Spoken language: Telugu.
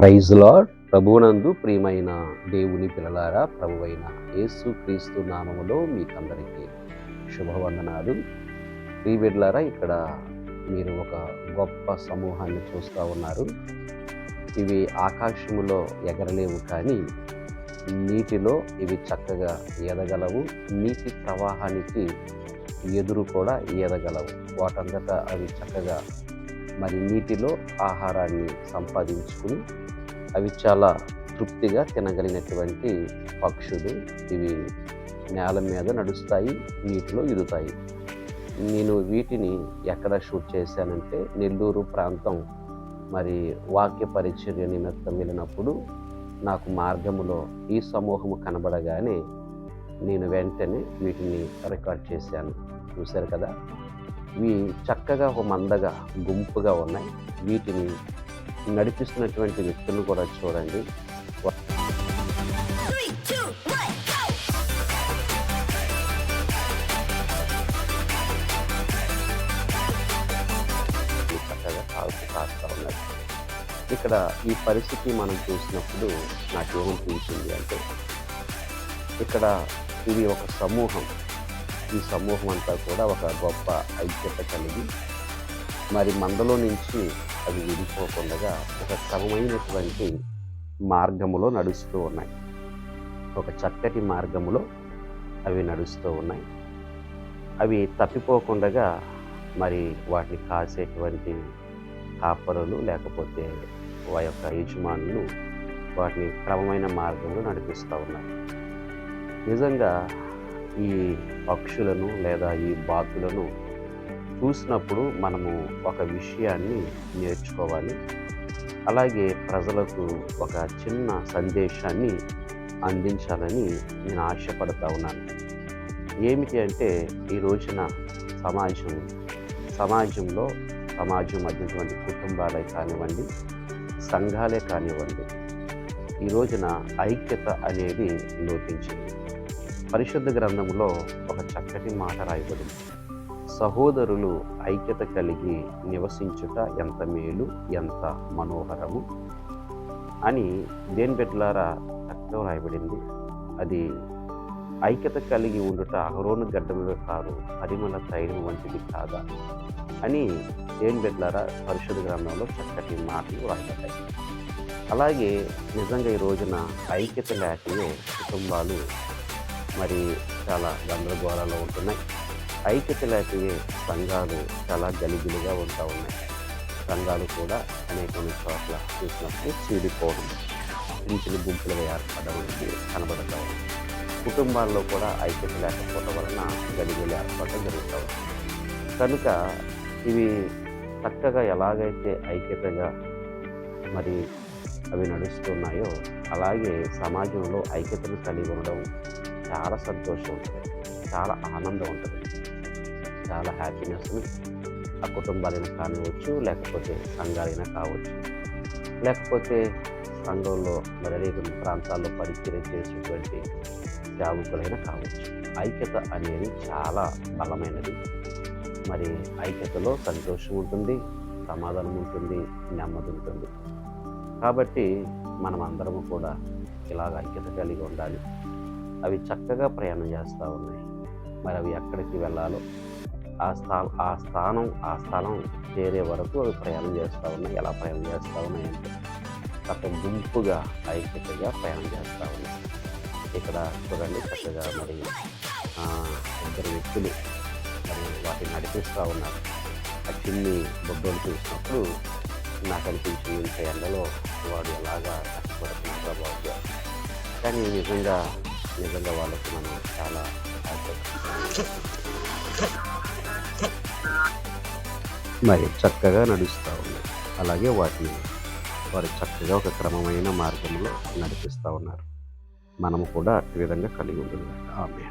ప్రైజ్ లాడ్ ప్రభువునందు ప్రియమైన దేవుని పిల్లలారా ప్రభువైన యేసు క్రీస్తు నామములో మీకందరికీ శుభవందనాలు. ప్రియబిడ్లారా ఇక్కడ మీరు ఒక గొప్ప సమూహాన్ని చూస్తూ ఉన్నారు. ఇవి ఆకాశములో ఎగరలేవు కానీ నీటిలో ఇవి చక్కగా ఎదగలవు. నీటి ప్రవాహానికి ఎదురు కూడా ఎదగలవు. వాటంతటా అవి చక్కగా మరి నీటిలో ఆహారాన్ని సంపాదించుకుని అవి చాలా తృప్తిగా తినగలిగినటువంటి పక్షులు. ఇవి నేల మీద నడుస్తాయి నీటిలో ఇదుతాయి నేను వీటిని ఎక్కడ షూట్ చేశానంటే నెల్లూరు ప్రాంతం. మరి వాక్య పరిచర్య నిమిత్తం వెళ్ళినప్పుడు నాకు మార్గములో ఈ సమూహము కనబడగానే నేను వెంటనే వీటిని రికార్డ్ చేశాను. చూశారు కదా? ఇవి చక్కగా ఒక మందగా గుంపుగా ఉన్నాయి. వీటిని నడిపిస్తున్నటువంటి వ్యక్తులను కూడా చూడండి. చక్కగా కాల్పు కాస్తా ఇక్కడ ఈ పరిస్థితి మనం చూసినప్పుడు నాకేమనిపించింది అంటే ఇక్కడ ఇది ఒక సమూహం. ఈ సమూహం అంతా కూడా ఒక గొప్ప ఐక్యత కలిగి మరి మందలో నుంచి అవి విడిపోకుండా ఒక క్రమమైనటువంటి మార్గములో నడుస్తూ ఉన్నాయి. ఒక చక్కటి మార్గములో అవి నడుస్తూ ఉన్నాయి. అవి తప్పిపోకుండా మరి వాటిని కాసేటువంటి కాపరులు లేకపోతే వా యొక్క యజమానులు వాటిని క్రమమైన మార్గంలో నడిపిస్తూ ఉన్నారు. నిజంగా ఈ పక్షులను లేదా ఈ బాతులను చూసినప్పుడు మనము ఒక విషయాన్ని నేర్చుకోవాలి. అలాగే ప్రజలకు ఒక చిన్న సందేశాన్ని అందించాలని నేను ఆశపడతా ఉన్నాను. ఏమిటి అంటే ఈ రోజున సమాజం సమాజంలో సమాజం మధ్యటువంటి కుటుంబాలే కానివ్వండి సంఘాలే కానివ్వండి ఈ రోజున ఐక్యత అనేది లోపించింది. పరిశుద్ధ గ్రంథంలో ఒక చక్కటి మాట రాయబడింది. సహోదరులు ఐక్యత కలిగి నివసించుట ఎంత మేలు ఎంత మనోహరము అని దేని బిడ్డలారా చక్కగా రాయబడింది. అది ఐక్యత కలిగి ఉండుట అహరోను గడ్డములు కాదు పరిమళ తైలం వంటిది కాదా అని దేని బిడ్డలారా పరిశుద్ధ గ్రంథంలో చక్కటి మాటలు రాయబడ్డాయి. అలాగే నిజంగా ఈ రోజున ఐక్యత లేకయే కుటుంబాలు మరి చాలా గందరగోళాలు ఉంటున్నాయి. ఐక్యత లేకపోయే సంఘాలు చాలా గలిబిలిగా ఉంటా ఉన్నాయి. సంఘాలు కూడా అనేక చోట్ల చూసినప్పుడు చీడిపోవడం ఇంచులు గుంపులుగా ఏర్పడడం అనేది కనబడతా ఉంది. కుటుంబాల్లో కూడా ఐక్యత లేకపోవడం వలన గలిబిలి ఏర్పడడం జరుగుతూ ఉంది. కనుక ఇవి చక్కగా ఎలాగైతే ఐక్యతగా మరి అవి నడుస్తున్నాయో అలాగే సమాజంలో ఐక్యతను కలిగి ఉండడం చాలా సంతోషం ఉంటుంది. చాలా ఆనందం ఉంటుంది. చాలా హ్యాపీనెస్ని ఆ కుటుంబాలైనా కానివచ్చు లేకపోతే సంఘాలైనా కావచ్చు. లేకపోతే సంఘంలో మరి అనేక ప్రాంతాల్లో పరిచయం చేసినటువంటి సేవకులైనా కావచ్చు. ఐక్యత అనేది చాలా బలమైనది. మరి ఐక్యతలో సంతోషం ఉంటుంది సమాధానం ఉంటుంది నెమ్మది ఉంటుంది. కాబట్టి మనం అందరము కూడా ఇలాగ ఐక్యత కలిగి ఉండాలి. అవి చక్కగా ప్రయాణం చేస్తూ ఉన్నాయి. మరి అవి ఎక్కడికి వెళ్ళాలో ఆ స్థా ఆ స్థానం ఆ స్థలం చేరే వరకు అవి ప్రయాణం చేస్తూ ఉన్నాయి. ఎలా ప్రయాణం చేస్తూ ఉన్నాయి అంటే చక్క గుంపుగా ఐక్యతగా ప్రయాణం చేస్తూ ఉన్నాయి. ఇక్కడ చూడండి చక్కగా మరి ఇద్దరు వ్యక్తులు మరి వాటిని నడిపిస్తూ ఉన్నారు. ఆ చిన్ని బొబ్బలు చూసినప్పుడు నాకు అనిపించింది ఇంత ఎండలో వాడు ఎలాగా కష్టపడుతున్నారు బాబు. కానీ నిజంగా నిజంగా వాళ్ళకి మనం చాలా మరి చక్కగా నడుస్తూ ఉన్నాయి అలాగే వాటిని వారు చక్కగా ఒక క్రమమైన మార్గంలో నడిపిస్తూ ఉన్నారు. మనము కూడా అట్టి విధంగా కలిగి ఉంటుంది ఆమె